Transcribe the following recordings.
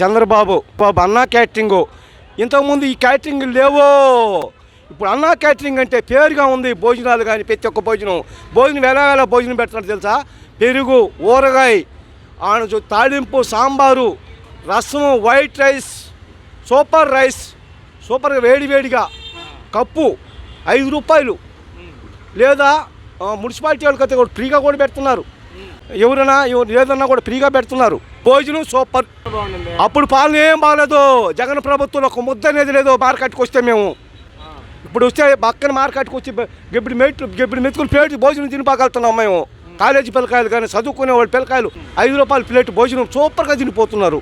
చంద్రబాబు బాబు అన్నా క్యాటరింగ్. ఇంతకుముందు ఈ క్యాటరింగ్ లేవో. ఇప్పుడు అన్నా క్యాటరింగ్ అంటే పేరుగా ఉంది భోజనాలు కానీ ప్రతి ఒక్క భోజనం. భోజనం ఎలా ఎలా భోజనం పెడతారు తెలుసా? పెరుగు ఊరగాయ ఆన తాళింపు సాంబారు రసము వైట్ రైస్ సూపర్ రైస్ సూపర్గా వేడివేడిగా కప్పు ఐదు రూపాయలు. లేదా మున్సిపాలిటీ వాళ్ళకైతే కూడా ఫ్రీగా కూడా పెడుతున్నారు. ఎవరైనా ఎవరు లేదన్నా కూడా ఫ్రీగా పెడుతున్నారు. భోజనం సూపర్. అప్పుడు పాలన ఏం బాగాలేదు. జగన్ ప్రభుత్వంలో ఒక ముద్ద అనేది లేదు మార్కెట్కి వస్తే మేము. ఇప్పుడు వస్తే పక్కన మార్కెట్కి వచ్చి గెబ్బడి మెట్లు గెబ్బడి మెతుకులు ప్లేట్ భోజనం తినిపోగలుగుతున్నాం మేము. కాలేజీ పిల్లకాయలు కానీ చదువుకునే వాళ్ళ పిల్లకాయలు ఐదు రూపాయల ప్లేట్ భోజనం సూపర్గా తినిపోతున్నారు.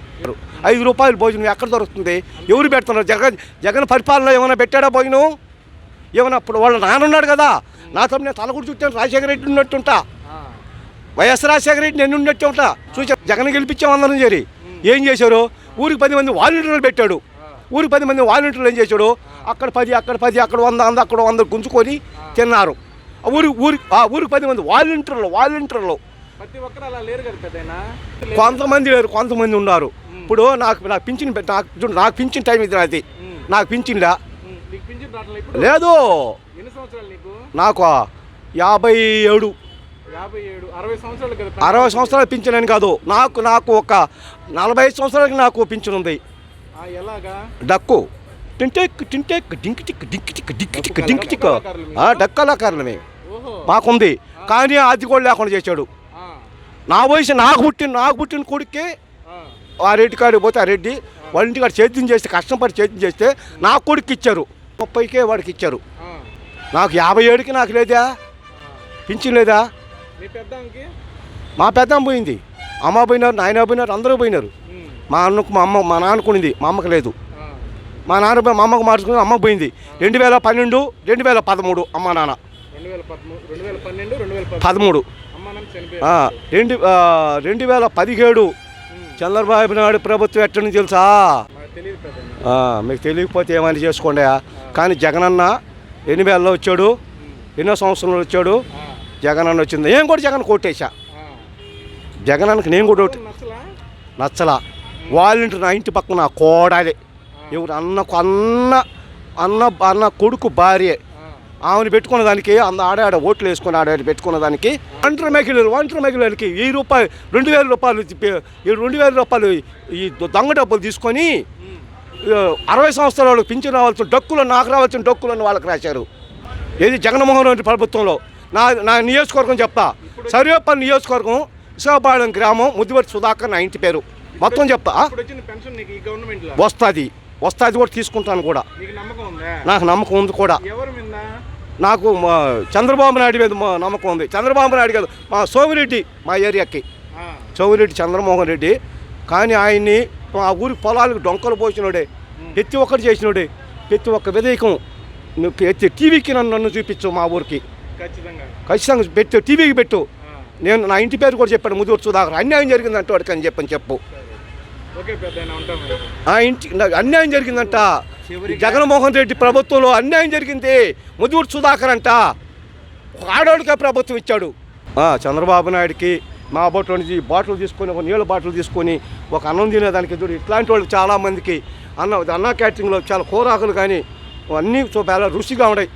ఐదు రూపాయల భోజనం ఎక్కడ దొరుకుతుంది? ఎవరు పెడుతున్నారు? జగన్ జగన్ పరిపాలన ఏమైనా పెట్టాడా భోజనం? ఏమైనా అప్పుడు వాళ్ళ నాన్న ఉన్నాడు కదా. నాతో నేను తలగుడు చుట్టాను రాజశేఖర రెడ్డి ఉన్నట్టుంటా. వైఎస్ రాజశేఖర రెడ్డి నేను ఉన్నట్టు ఉంటా చూసా జగన్ గెలిపించాం అందరం చేరి. ఏం చేశారు? ఊరికి పది మంది వాలంటీర్లు పెట్టాడు. ఊరికి పది మంది వాలంటీర్లు ఏం చేశాడు? అక్కడ పది అక్కడ పది అక్కడ వంద వంద అక్కడ వంద గుంజుకొని తిన్నారు. ఊరి ఊరి ఆ ఊరికి పది మంది వాలంటీర్లు వాలంటీర్లు. ప్రతి ఒక్కరు అలా లేరు కదా పెద్దయినా? కొంతమంది లేరు కొంతమంది ఉన్నారు. ఇప్పుడు నాకు నాకు పింఛన్ నాకు నాకు పింఛన్ టైం ఇది నాది. నాకు పింఛన్లా లేదు. నీకు యాభై ఏడు. అరవై సంవత్సరాలు పింఛన్ అని కాదు. నాకు నాకు ఒక నలభై ఐదు సంవత్సరాలకి నాకు పింఛన్ ఉంది. డక్కు. టింటెక్ టింటెక్ డింక్ టిక్ డింక్ టిక్ డింక్ టిక్ డింక్ టిక్. ఓహో. మాకుంది. కానీ అది కూడా లేకుండా చేశాడు. నా వయసు నాకు పుట్టిన నాకు పుట్టిన కొడుక్కి ఆ, రెడ్డి కాడికి పోతే ఆ రెడ్డి వాళ్ళ ఇంటికాడ చేద్యం చేస్తే కష్టపడి చేద్యం చేస్తే నా కొడుకు ఇచ్చారు. ముప్పైకే వాడికి ఇచ్చారు. నాకు యాభై ఏడుకి నాకు లేదా. పింఛన్ లేదా? మీ పెద్దమ్మ పోయింది. అమ్మ పోయినారు నాయన పోయినారు అందరూ పోయినారు. మా అన్నకు మా అమ్మ మా నాన్నకునింది మా అమ్మకి లేదు. మా నాన్న మా అమ్మకు మార్చుకుని అమ్మకు పోయింది. రెండు వేల పన్నెండు రెండు వేల పదమూడు. అమ్మ నాన్న పదమూడు రెండు రెండు వేల పదిహేడు. చంద్రబాబు నాయుడు ప్రభుత్వం ఎట్టని తెలుసా? మీకు తెలియకపోతే ఏమైనా చేసుకోండి. కానీ జగనన్న ఎన్ని వేలలో వచ్చాడు? ఎన్నో సంవత్సరంలో వచ్చాడు? ఆ, జగనన్న వచ్చింది. నేను కూడా జగన్ కొట్టేశా. ఆ. జగనన్నకి నేను కూడా ఒకటి. నచ్చలా? వాళ్ళింటి నా ఇంటి పక్కన నా కోడాలి ఎవరు అన్నకు అన్న అన్న అన్న కొడుకు భార్య. ఆమెను పెట్టుకున్న దానికి అంద ఆడ ఆడ ఓట్లు వేసుకుని ఆడ ఆడ పెట్టుకున్న దానికి ఒంటరి మహిళలు ఒంటరి మహిళలకి వెయ్యి రూపాయలు రెండు వేల రూపాయలు రెండు వేల రూపాయలు ఈ దొంగ డబ్బులు తీసుకొని అరవై సంవత్సరాల పింఛన్ రావాల్సిన డక్కులు నాకు రావాల్సిన డక్కులను వాళ్ళకి రాశారు. ఏది జగన్మోహన్ రెడ్డి ప్రభుత్వంలో. నా నా నియోజకవర్గం చెప్తా. సర్వేపల్లి నియోజకవర్గం విశాఖపాలెం గ్రామం ముద్దివర్తి సుధాకర్ నా ఇంటి పేరు. మొత్తం చెప్తా. వస్తుంది. వస్తుంది కూడా తీసుకుంటాను కూడా. నీకు నమ్మకం ఉందా? కూడా. నాకు మా చంద్రబాబు నాయుడు మీద మా నమ్మకం ఉంది. చంద్రబాబు నాయుడు కాదు మా సోమిరెడ్డి మా ఏరియాకి. సోమిరెడ్డి చంద్రమోహన్ రెడ్డి. కానీ ఆయన్ని మా ఊరి పొలాలకు డొంకలు పోసినోడే ప్రతి ఒక్కరు చేసినోడే ప్రతి ఒక్క విధేయకం ప్రతి టీవీకి నన్ను నన్ను చూపించు మా ఊరికి. ఖచ్చితంగా. పెట్టు టీవీకి పెట్టు. నేను నా ఇంటి పేరు కూడా చెప్పాను ముదురు సుధాకర్. అన్యాయం జరిగిందంట వాడికి అని చెప్పని చెప్పు. ఆ ఇంటి అన్యాయం జరిగిందంట. జగన్మోహన్ రెడ్డి ప్రభుత్వంలో అన్యాయం జరిగింది. ముదురు సుధాకర్ అంట. ఒక ఆడవాడికే ప్రభుత్వం ఇచ్చాడు. చంద్రబాబు నాయుడికి మా బొట్లో నుంచి బాటిల్ తీసుకొని ఒక నీళ్ళ బాటిల్ తీసుకొని ఒక అన్నం తినేదానికి ఎదురు. ఇట్లాంటి వాళ్ళు చాలామందికి అన్న అన్న క్యాటరింగ్లో చాలా కూరాకులు కానీ అన్నీ చాలా రుచిగా ఉన్నాయి.